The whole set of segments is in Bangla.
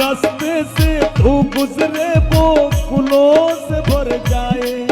रास्ते से तू गुजरे वो फूलों से भर जाए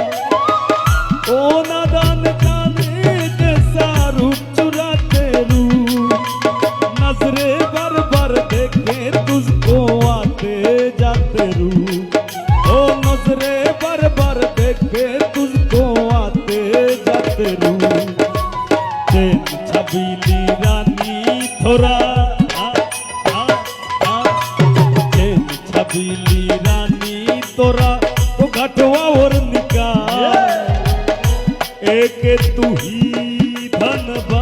Baba.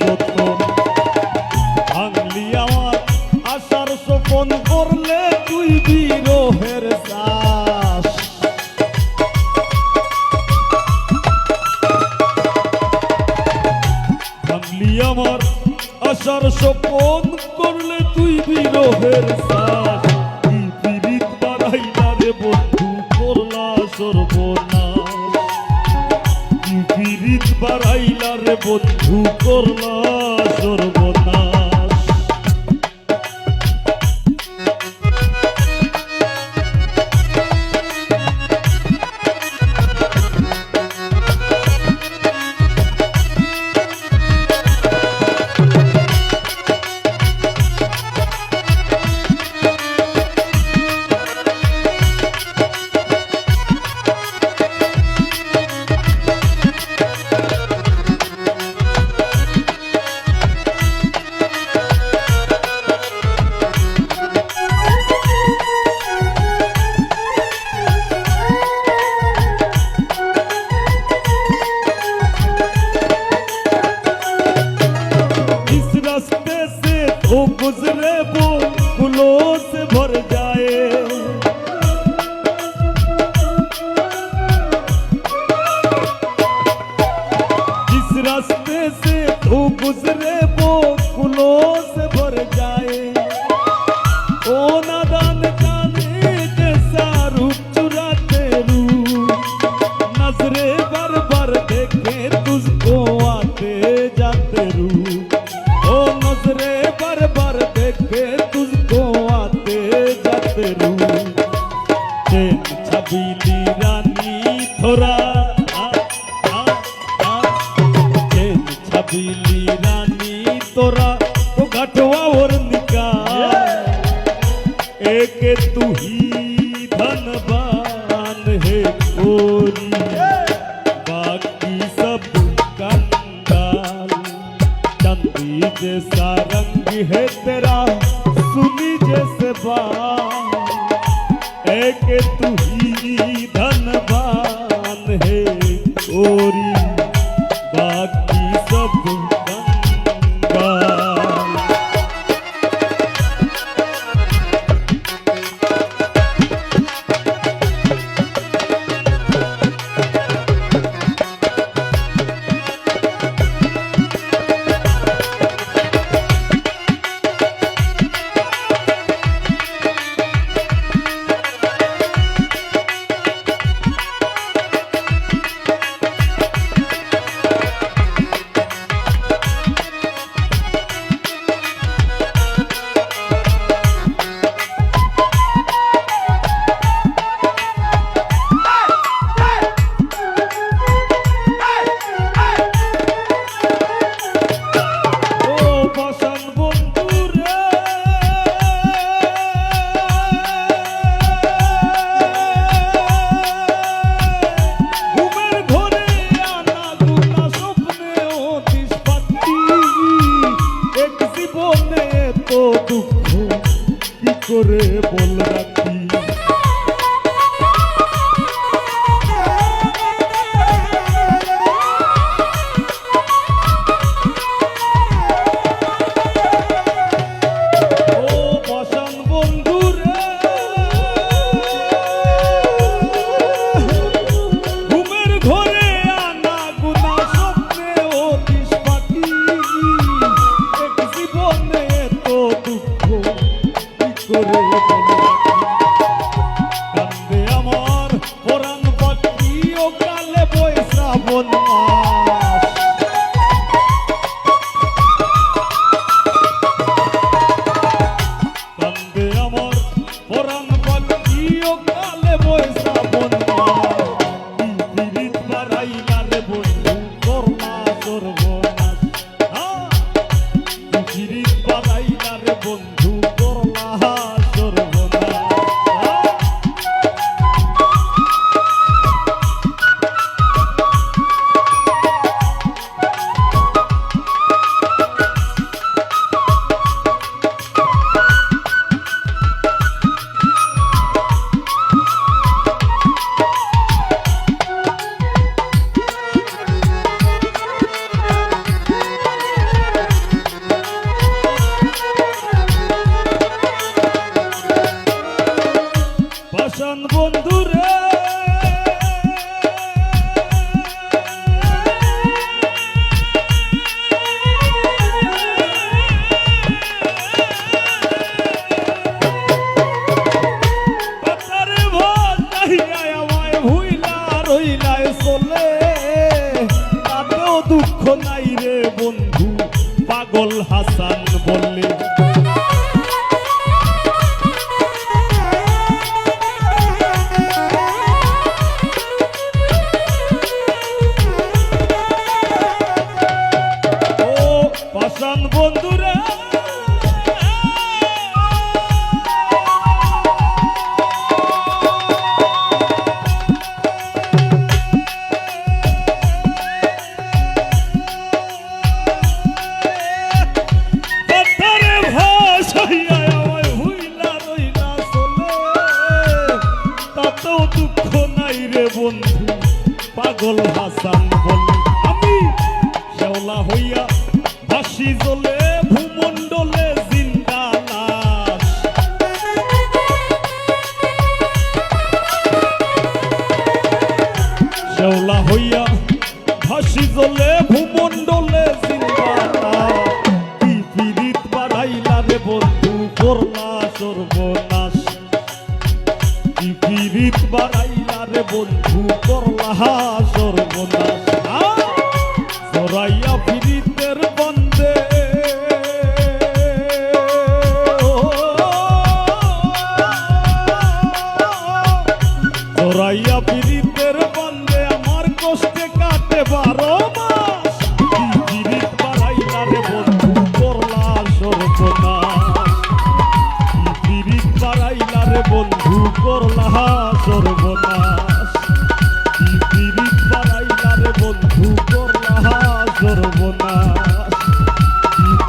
যত ভাঙলি আমার আশার সপন করলে তুই বিরোহের চাষ ভাঙলি আমার আশার সপন করলে তুই বিরোহের চাষ বন্ধু করলা জোর फूलों से भर जाए दिली रानी तोरा तो घटवा और निकाल। एक तू ही धनबान है बाकी सब जैसा रंग है तेरा, सुनी जैसे एक तू ही धनबान है জ্বালা হইয়া বাসি জ্বলে ভূমণ্ডলে জিন্দা হইয়া ভাসি জ্বলে ভূমণ্ডলে জিন্দা রে বন্ধু করলা সর্বনাশ। কি বাড়াইলা রে বন্ধু করলা সর্বনাশ। জোরাইয়া পিড়িতের বন্ধে আমার কষ্টে কাটে বারো মাস। পিড়িত বাড়াইলা রে বন্ধু করলা সর্বনা পিড়িত বাড়াইলা রে বন্ধু করলা সর্বনাশ। পিড়িত বাড়াইলা রে বন্ধু করলা সর্বনাশ।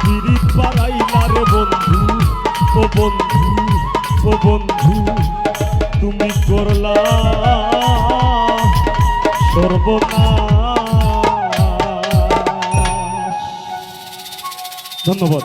পিড়িত বাড়াইলা রে বন্ধু, ও বন্ধু ও বন্ধু। সর্বনাশ ধন্যবাদ।